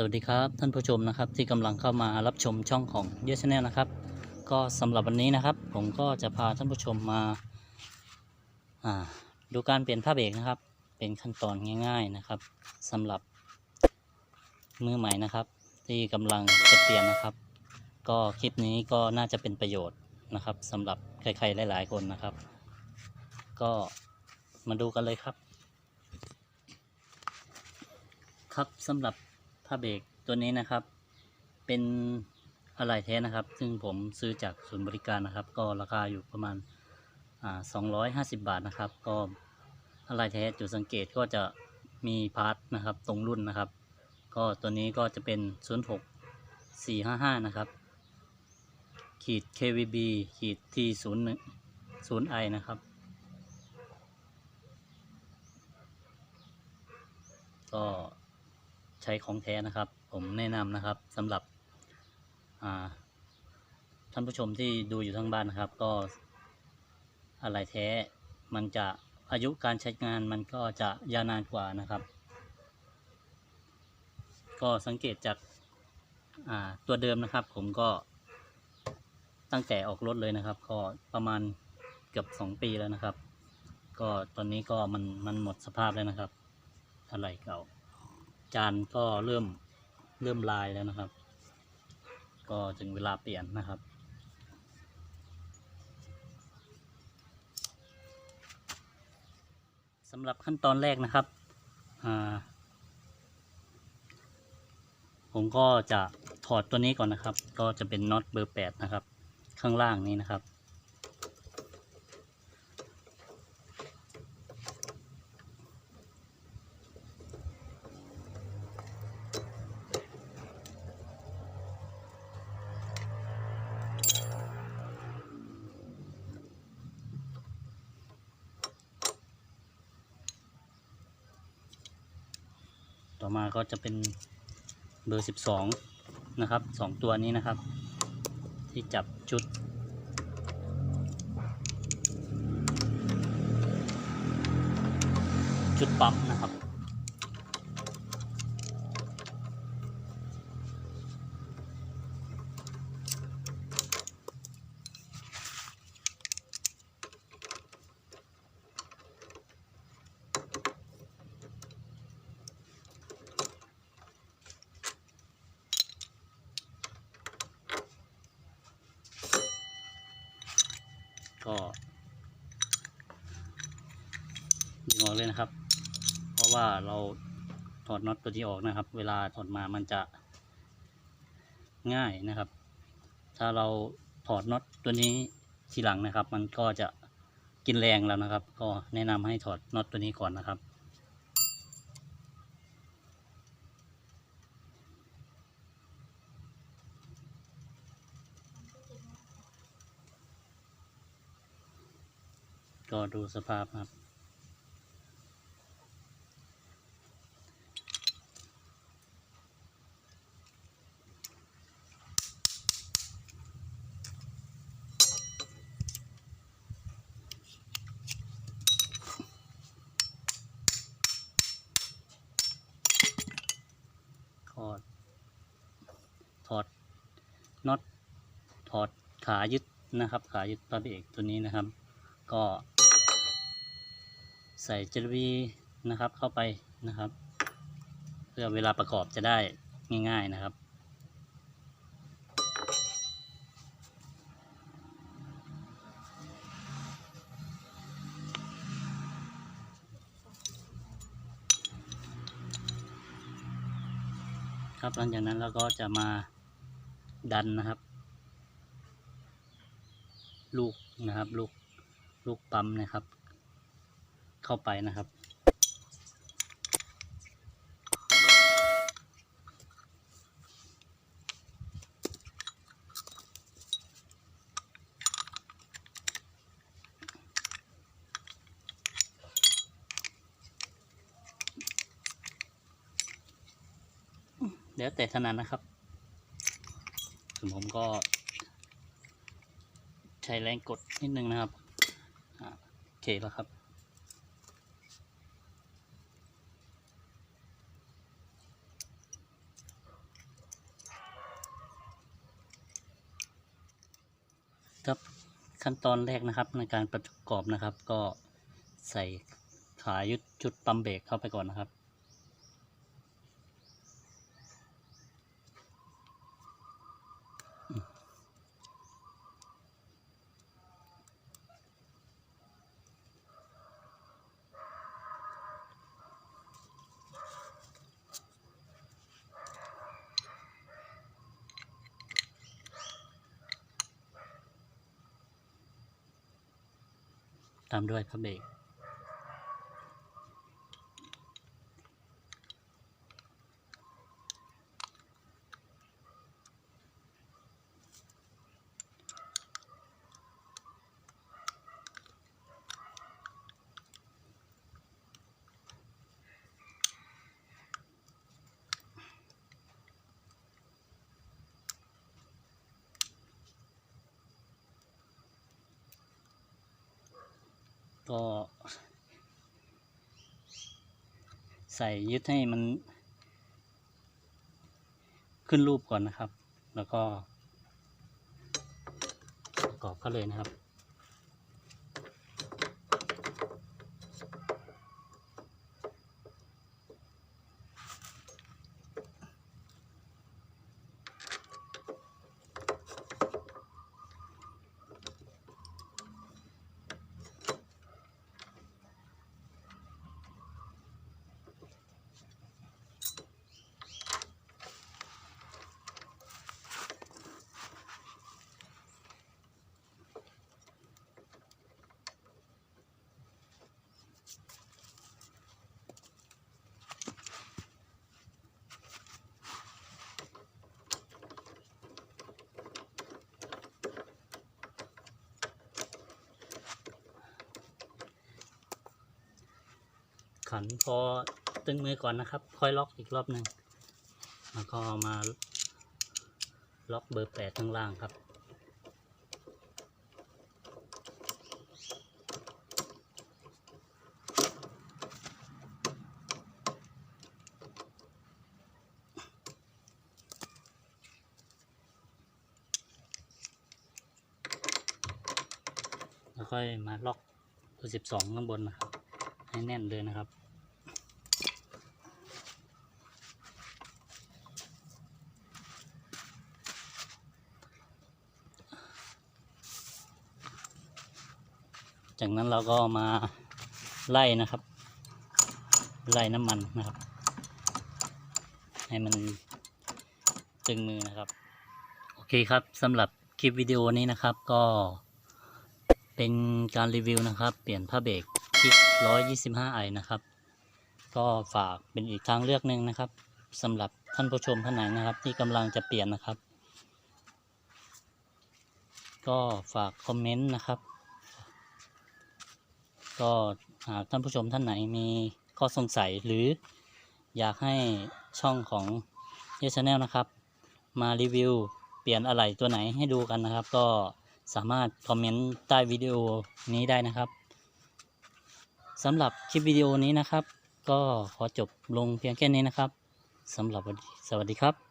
สวัสดีครับท่านผู้ชมนะครับที่กำลังเข้ามารับชมช่องของเยสแนลนะครับ ก็สำหรับวันนี้นะครับ ผมก็จะพาท่านผู้ชมมาอ่าดูการเปลี่ยนผ้าเบรกนะครับ เป็นขั้นตอนง่าย ๆนะครับสำหรับมือใหม่นะครับ ที่กำลังจะเปลี่ยนนะครับ ก็คลิปนี้ก็น่าจะเป็นประโยชน์นะครับสำหรับใครๆหลาย ๆ คนนะครับ ก็มาดูกันเลยครับ ครับสำหรับ ผ้าเบรกตัวนี้นะครับ เป็นอะไรแท้นะครับ ซึ่งผมซื้อจากศูนย์บริการนะครับ ก็ราคาอยู่ประมาณอ่า250บาทนะครับ ก็อะไรแท้จุดสังเกตก็จะมีพาร์ทนะครับ ตรงรุ่นนะครับ ก็ตัวนี้ก็จะเป็น06 455นะครับขีด KVB ขีด T 0 0 I นะครับ ก็ ใช้ของแท้นะครับ ผมแนะนำนะครับสำหรับท่านผู้ชมที่ดูอยู่ทั้งบ้านนะครับ ก็อะไรแท้มันจะอายุการใช้งานมันก็จะยาวนานกว่านะครับ ก็สังเกตจากาตัวเดิมนะครับ ผมก็ตั้งแต่ออกรถเลยนะครับ ก็ประมาณเกือบสองปีแล้วนะครับ ก็ตอนนี้ก็มันมันหมดสภาพแล้วนะครับอะไรเก่า จานก็เริ่มเริ่มลายแล้วนะครับ ก็ถึงเวลาเปลี่ยนนะครับสำหรับขั้นตอนแรกนะครับ ผมก็จะถอดตัวนี้ก่อนนะครับ ก็จะเป็นน็อตเบอร์แปดนะครับ ข้างล่างนี้นะครับ อมาก็จะเป็นเบอร์สิบสองนะครับสองตัวนี้นะครับ ที่จับจุด จุดปั๊มนะครับ ก็ดึงออกเลยนะครับ เพราะว่าเราถอดน็อตตัวที่ออกนะครับ เวลาถอดมามันจะง่ายนะครับ ถ้าเราถอดน็อตตัวนี้ทีหลังนะครับ มันก็จะกินแรงแล้วนะครับ ก็แนะนำให้ถอดน็อตตัวนี้ก่อนนะครับ ก็ดูสภาพครับ ถอด ถอดน็อต ถอดขายึดนะครับ ขายึดปลาเบรกตัวนี้นะครับ ก็ ใส่เจลวีนะครับเข้าไปนะครับ เพื่อเวลาประกอบจะได้ง่าย ๆนะครับ ครับหลังจากนั้นเราก็จะมาดันนะครับ ลูกนะครับลูกลูกปั๊มนะครับ เข้าไปนะครับเดี๋ยวแต่ถนัดนะครับส่วนผมก็ ใช้แรงกดนิดนึงนะครับโอเคแล้วครับ ครับขั้นตอนแรกนะครับ ในการประกอบนะครับ ก็ใส่ขายุดจุดปั๊มเบรกเข้าไปก่อนนะครับ ตามด้วยพระเบรก ก็ ใส่ยึดให้มัน ขึ้นรูปก่อนนะครับ แล้วก็ประกอบเข้าเลยนะครับ ขันพอตึงมือก่อนนะครับ ค่อยล็อกอีกรอบหนึ่งแล้วก็มาล็อกเบอร์แปดข้างล่างครับ แล้วค่อยมาล็อกเบอร์สิบสองข้างบนนะครับ ให้แน่นเลยนะครับ จากนั้นเราก็มาไล่นะครับ ไล่น้ำมันนะครับ ให้มันตึงมือนะครับ โอเคครับสำหรับคลิปวิดีโอนี้นะครับก็เป็นการรีวิวนะครับ เปลี่ยนผ้าเบรก ที่125ไอนะครับ ก็ฝากเป็นอีกทางเลือกหนึ่งนะครับสำหรับท่านผู้ชมท่านไหนนะครับ ที่กำลังจะเปลี่ยนนะครับ ก็ฝากคอมเมนต์นะครับ ก็หากท่านผู้ชมท่านไหนมีข้อสงสัยหรืออยากให้ช่องของเยชแนลนะครับ มารีวิวเปลี่ยนอะไรตัวไหนให้ดูกันนะครับ ก็สามารถคอมเมนต์ใต้วิดีโอนี้ได้นะครับ สำหรับคลิปวิดีโอนี้นะครับ ก็ขอจบลงเพียงแค่นี้นะครับสำหรับสวัสดีครับ